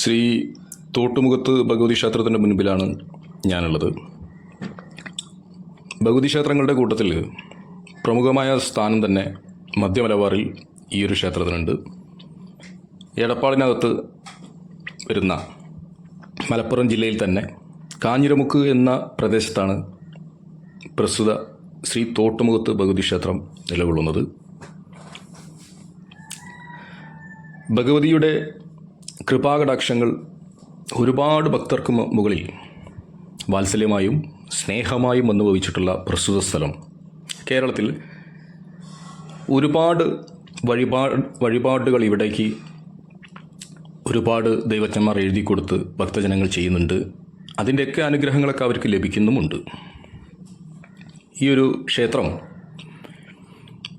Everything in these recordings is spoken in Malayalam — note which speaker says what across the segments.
Speaker 1: ശ്രീ തോട്ടുമുഖത്ത് ഭഗവതി ക്ഷേത്രത്തിന്റെ മുൻപിലാണ് ഞാനുള്ളത്. ഭഗവതി ക്ഷേത്രങ്ങളുടെ കൂട്ടത്തിൽ പ്രമുഖമായ സ്ഥാനം തന്നെ മധ്യമലബാറിൽ ഈ ഒരു ക്ഷേത്രത്തിനുണ്ട്. എടപ്പാളിനകത്ത് വരുന്ന മലപ്പുറം ജില്ലയിൽ തന്നെ കാഞ്ഞിരമുക്ക് എന്ന പ്രദേശത്താണ് പ്രസ്തുത ശ്രീ തോട്ടുമുഖത്ത് ഭഗവതി ക്ഷേത്രം നിലകൊള്ളുന്നത്. ഭഗവതിയുടെ കൃപാകടാക്ഷങ്ങൾ ഒരുപാട് ഭക്തർക്ക് മുകളിൽ വാത്സല്യമായും സ്നേഹമായും അനുഭവിച്ചിട്ടുള്ള പ്രസ്തുത സ്ഥലം. കേരളത്തിൽ ഒരുപാട് വഴിപാട് വഴിപാടുകൾ ഇവിടേക്ക് ഒരുപാട് ദൈവജ്ഞന്മാർ എഴുതി കൊടുത്ത് ഭക്തജനങ്ങൾ ചെയ്യുന്നുണ്ട്. അതിന്റെയൊക്കെ അനുഗ്രഹങ്ങളൊക്കെ അവർക്ക് ലഭിക്കുന്നുമുണ്ട്. ഈ ഒരു ക്ഷേത്രം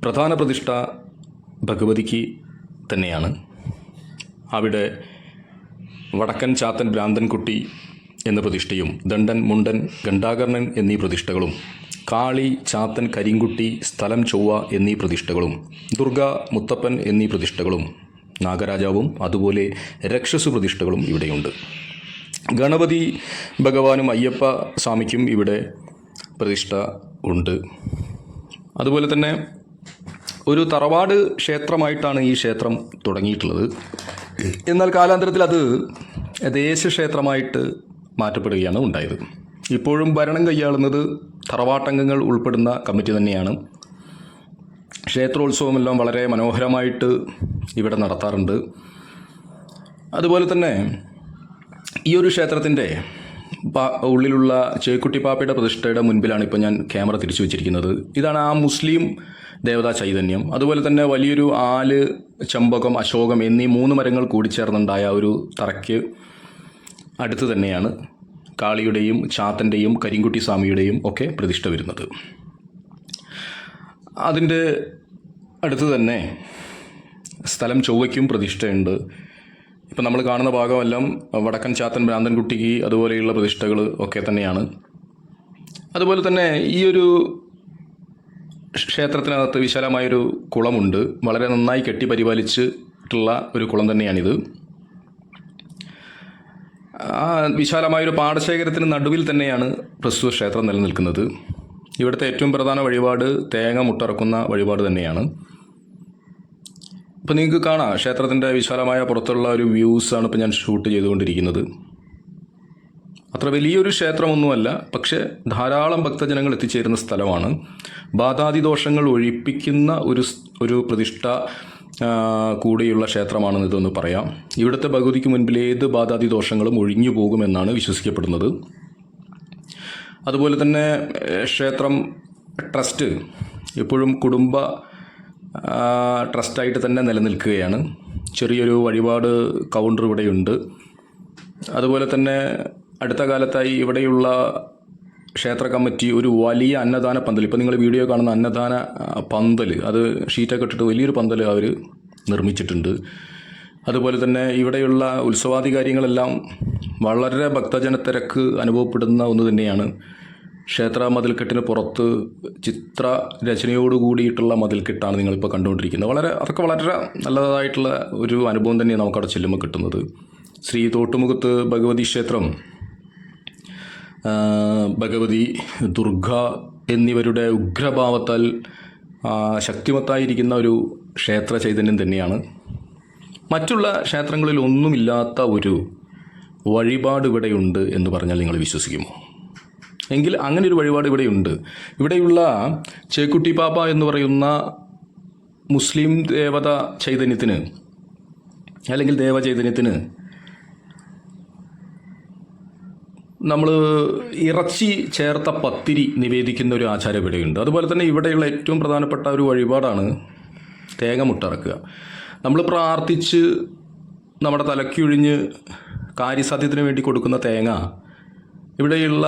Speaker 1: പ്രധാന പ്രതിഷ്ഠ ഭഗവതിക്ക് തന്നെയാണ്. അവിടെ വടക്കൻ ചാത്തൻ ഭ്രാന്തൻകുട്ടി എന്ന പ്രതിഷ്ഠയും ദണ്ഡൻ മുണ്ടൻ ഗണ്ടാകർണൻ എന്നീ പ്രതിഷ്ഠകളും കാളി ചാത്തൻ കരിങ്കുട്ടി സ്ഥലം ചൊവ്വ എന്നീ പ്രതിഷ്ഠകളും ദുർഗ മുത്തപ്പൻ എന്നീ പ്രതിഷ്ഠകളും നാഗരാജാവും അതുപോലെ രക്ഷസു പ്രതിഷ്ഠകളും ഇവിടെയുണ്ട്. ഗണപതി ഭഗവാനും അയ്യപ്പ സ്വാമിക്കും ഇവിടെ പ്രതിഷ്ഠ ഉണ്ട്. അതുപോലെ തന്നെ ഒരു തറവാട് ക്ഷേത്രമായിട്ടാണ് ഈ ക്ഷേത്രം തുടങ്ങിയിട്ടുള്ളത്. എന്നാൽ കാലാന്തരത്തിൽ അത് ദേശക്ഷേത്രമായിട്ട് മാറ്റപ്പെടുകയാണ് ഉണ്ടായത്. ഇപ്പോഴും ഭരണം കൈയാളുന്നത് തറവാട്ടംഗങ്ങൾ ഉൾപ്പെടുന്ന കമ്മിറ്റി തന്നെയാണ്. ക്ഷേത്രോത്സവമെല്ലാം വളരെ മനോഹരമായിട്ട് ഇവിടെ നടത്താറുണ്ട്. അതുപോലെ തന്നെ ഈ ഒരു ക്ഷേത്രത്തിന്റെ ഉള്ളിലുള്ള ചേക്കുട്ടി പാപ്പയുടെ പ്രതിഷ്ഠയുടെ മുൻപിലാണ് ഇപ്പോൾ ഞാൻ ക്യാമറ തിരിച്ചു വെച്ചിരിക്കുന്നത്. ഇതാണ് ആ മുസ്ലിം ദേവതാ ചൈതന്യം. അതുപോലെ തന്നെ വലിയൊരു ആൽ ചമ്പകം അശോകം എന്നീ മൂന്ന് മരങ്ങൾ കൂടി കൂടിച്ചേർന്നുണ്ടായ ഒരു തറയ്ക്ക് അടുത്ത് തന്നെയാണ് കാളിയുടെയും ചാത്തന്റെയും കരിങ്കുട്ടി സ്വാമിയുടെയും ഒക്കെ പ്രതിഷ്ഠ വരുന്നത്. അതിന്റെ അടുത്ത് തന്നെ സ്ഥലം ചൊവ്വയ്ക്കും പ്രതിഷ്ഠയുണ്ട്. ഇപ്പം നമ്മൾ കാണുന്ന ഭാഗമെല്ലാം വടക്കൻ ചാത്തൻ ഭ്രാന്തൻകുട്ടിക്ക് അതുപോലെയുള്ള പ്രതിഷ്ഠകൾ ഒക്കെ തന്നെയാണ്. അതുപോലെ തന്നെ ഈ ഒരു ക്ഷേത്രത്തിനകത്ത് വിശാലമായൊരു കുളമുണ്ട്. വളരെ നന്നായി കെട്ടി പരിപാലിച്ചിട്ടുള്ള ഒരു കുളം തന്നെയാണിത്. ആ വിശാലമായൊരു പാടശേഖരത്തിന് നടുവിൽ തന്നെയാണ് പ്രസ്തുത ക്ഷേത്രം നിലനിൽക്കുന്നത്. ഇവിടുത്തെ ഏറ്റവും പ്രധാന വഴിപാട് തേങ്ങ മുട്ടറക്കുന്ന വഴിപാട് തന്നെയാണ്. ഇപ്പം നിങ്ങൾക്ക് കാണാം ക്ഷേത്രത്തിന്റെ വിശാലമായ പുറത്തുള്ള ഒരു വ്യൂസാണ് ഇപ്പോൾ ഞാൻ ഷൂട്ട് ചെയ്തുകൊണ്ടിരിക്കുന്നത്. അത്ര വലിയൊരു ക്ഷേത്രമൊന്നുമല്ല പക്ഷേ ധാരാളം ഭക്തജനങ്ങൾ എത്തിച്ചേരുന്ന സ്ഥലമാണ്. ബാധാതി ദോഷങ്ങൾ ഒഴിപ്പിക്കുന്ന ഒരു ഒരു പ്രതിഷ്ഠ കൂടിയുള്ള ക്ഷേത്രമാണെന്ന് ഇതൊന്ന് പറയാം. ഇവിടുത്തെ ഭഗവതിക്ക് മുൻപിൽ ഏത് ബാധാതി ദോഷങ്ങളും ഒഴിഞ്ഞു പോകുമെന്നാണ് വിശ്വസിക്കപ്പെടുന്നത്. അതുപോലെ തന്നെ ക്ഷേത്രം ട്രസ്റ്റ് എപ്പോഴും കുടുംബ ട്രസ്റ്റായിട്ട് തന്നെ നിലനിൽക്കുകയാണ്. ചെറിയൊരു വഴിപാട് കൗണ്ടർ ഇവിടെയുണ്ട്. അതുപോലെ തന്നെ അടുത്ത കാലത്തായി ഇവിടെയുള്ള ക്ഷേത്ര കമ്മിറ്റി ഒരു വലിയ അന്നദാന പന്തൽ. ഇപ്പോൾ നിങ്ങൾ വീഡിയോ കാണുന്ന അന്നദാന പന്തൽ അത് ഷീറ്റൊക്കെ ഇട്ടിട്ട് വലിയൊരു പന്തൽ അവർ നിർമ്മിച്ചിട്ടുണ്ട്. അതുപോലെ തന്നെ ഇവിടെയുള്ള ഉത്സവാധികാരികളെല്ലാം വളരെ ഭക്തജനത്തിരക്ക് അനുഭവപ്പെടുന്ന ഒന്ന് തന്നെയാണ്. ക്ഷേത്ര മതിൽക്കെട്ടിന് പുറത്ത് ചിത്ര രചനയോട് കൂടിയിട്ടുള്ള മതിൽക്കെട്ടാണ് നിങ്ങളിപ്പോൾ കണ്ടുകൊണ്ടിരിക്കുന്നത്. വളരെ അതൊക്കെ വളരെ നല്ലതായിട്ടുള്ള ഒരു അനുഭവം തന്നെയാണ് നമുക്കവിടെ ചെല്ലുമ്പോൾ കിട്ടുന്നത്. ശ്രീ തോട്ടുമുഖത്ത് ഭഗവതി ക്ഷേത്രം ഭഗവതി ദുർഗ എന്നിവരുടെ ഉഗ്രഭാവത്താൽ ശക്തിമത്തായിരിക്കുന്ന ഒരു ക്ഷേത്ര ചൈതന്യം തന്നെയാണ്. മറ്റുള്ള ക്ഷേത്രങ്ങളിൽ ഒന്നുമില്ലാത്ത ഒരു വഴിപാട് ഇവിടെയുണ്ട് എന്ന് പറഞ്ഞാൽ നിങ്ങൾ വിശ്വസിക്കുമോ? എങ്കിൽ അങ്ങനെ ഒരു വഴിപാട് ഇവിടെയുണ്ട്. ഇവിടെയുള്ള ചേക്കുട്ടി പാപ്പ എന്ന് പറയുന്ന മുസ്ലിം ദേവത ചൈതന്യത്തിന് അല്ലെങ്കിൽ ദേവചൈതന്യത്തിന് നമ്മൾ ഇറച്ചി ചേർത്ത പത്തിരി നിവേദിക്കുന്ന ഒരു ആചാരം ഇവിടെയുണ്ട്. അതുപോലെ തന്നെ ഇവിടെയുള്ള ഏറ്റവും പ്രധാനപ്പെട്ട ഒരു വഴിപാടാണ് തേങ്ങ മുട്ടിറക്കുക. നമ്മൾ പ്രാർത്ഥിച്ച് നമ്മുടെ തലക്കൊഴിഞ്ഞ് കാര്യസാധ്യത്തിന് വേണ്ടി കൊടുക്കുന്ന തേങ്ങ ഇവിടെയുള്ള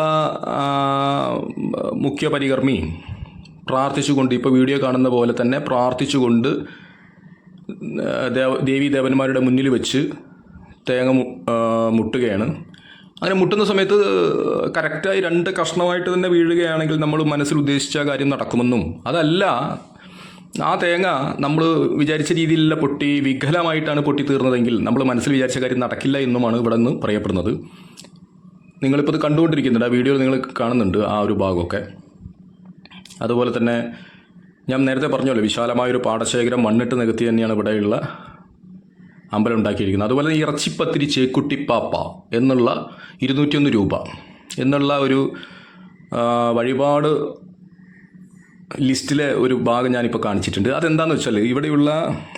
Speaker 1: മുഖ്യ പരികർമ്മി പ്രാർത്ഥിച്ചുകൊണ്ട് ഇപ്പോൾ വീഡിയോ കാണുന്ന പോലെ തന്നെ പ്രാർത്ഥിച്ചുകൊണ്ട് ദേവ ദേവീ ദേവന്മാരുടെ മുന്നിൽ വെച്ച് തേങ്ങ മുട്ടുകയാണ്. അങ്ങനെ മുട്ടുന്ന സമയത്ത് കറക്റ്റായി രണ്ട് കഷ്ണമായിട്ട് തന്നെ വീഴുകയാണെങ്കിൽ നമ്മൾ മനസ്സിൽ ഉദ്ദേശിച്ച കാര്യം നടക്കുമെന്നും അതല്ല ആ തേങ്ങ നമ്മൾ വിചാരിച്ച രീതിയിലുള്ള പൊട്ടി വിഘലമായിട്ടാണ് പൊട്ടി തീർന്നതെങ്കിൽ നമ്മൾ മനസ്സിൽ വിചാരിച്ച കാര്യം നടക്കില്ല എന്നുമാണ് ഇവിടെ നിന്ന് പറയപ്പെടുന്നത്. നിങ്ങളിപ്പോൾ ഇത് കണ്ടുകൊണ്ടിരിക്കുന്നുണ്ട്. ആ വീഡിയോ നിങ്ങൾ കാണുന്നുണ്ട് ആ ഒരു ഭാഗമൊക്കെ. അതുപോലെ തന്നെ ഞാൻ നേരത്തെ പറഞ്ഞല്ലോ വിശാലമായൊരു പാടശേഖരം മണ്ണിട്ട് നികത്തി തന്നെയാണ് ഇവിടെയുള്ള അമ്പലം ഉണ്ടാക്കിയിരിക്കുന്നത്. അതുപോലെ തന്നെ ഇറച്ചിപ്പത്തിരി ചേക്കുട്ടിപ്പാപ്പ എന്നുള്ള ഇരുന്നൂറ്റിയൊന്ന് രൂപ എന്നുള്ള ഒരു വഴിപാട് ലിസ്റ്റിലെ ഒരു ഭാഗം ഞാനിപ്പോൾ കാണിച്ചിട്ടുണ്ട്. അതെന്താണെന്ന് വെച്ചാൽ ഇവിടെയുള്ള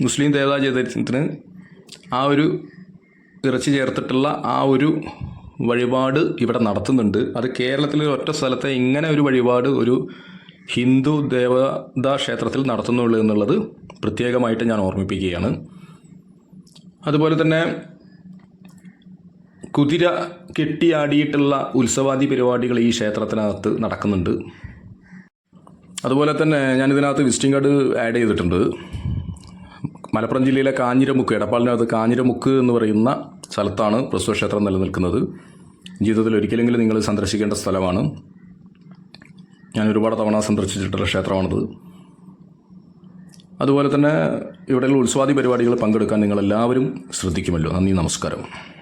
Speaker 1: മുസ്ലിം ദേവതാ ചേതത്തിന് ആ ഒരു ഇറച്ചി ചേർത്തിട്ടുള്ള ആ ഒരു വഴിപാട് ഇവിടെ നടത്തുന്നുണ്ട്. അത് കേരളത്തിലെ ഒറ്റ സ്ഥലത്തെ ഇങ്ങനെ ഒരു വഴിപാട് ഒരു ഹിന്ദു ദേവതാ ക്ഷേത്രത്തിൽ നടത്തുന്നുള്ളൂ എന്നുള്ളത് പ്രത്യേകമായിട്ട് ഞാൻ ഓർമ്മിപ്പിക്കുകയാണ്. അതുപോലെ തന്നെ കുതിര കെട്ടിയാടിയിട്ടുള്ള ഉത്സവാദി പരിപാടികൾ ഈ ക്ഷേത്രത്തിനകത്ത് നടക്കുന്നുണ്ട്. അതുപോലെ തന്നെ ഞാൻ ഇതിനകത്ത് വിസിറ്റിംഗ് കാർഡ് ആഡ് ചെയ്തിട്ടുണ്ട്. മലപ്പുറം ജില്ലയിലെ കാഞ്ഞിരമുക്ക് എടപ്പാളിനകത്ത് കാഞ്ഞിരമുക്ക് എന്ന് പറയുന്ന സ്ഥലത്താണ് പ്രസ്തുത ക്ഷേത്രം നിലനിൽക്കുന്നത്. ജീവിതത്തിൽ ഒരിക്കലെങ്കിലും നിങ്ങൾ സന്ദർശിക്കേണ്ട സ്ഥലമാണ്. ഞാൻ ഒരുപാട് തവണ സന്ദർശിച്ചിട്ടുള്ള ക്ഷേത്രമാണത്. അതുപോലെ തന്നെ ഇവിടെയുള്ള ഉത്സവാദി പരിപാടികൾ പങ്കെടുക്കാൻ നിങ്ങളെല്ലാവരും ശ്രദ്ധിക്കുമല്ലോ. നന്ദി നമസ്കാരം.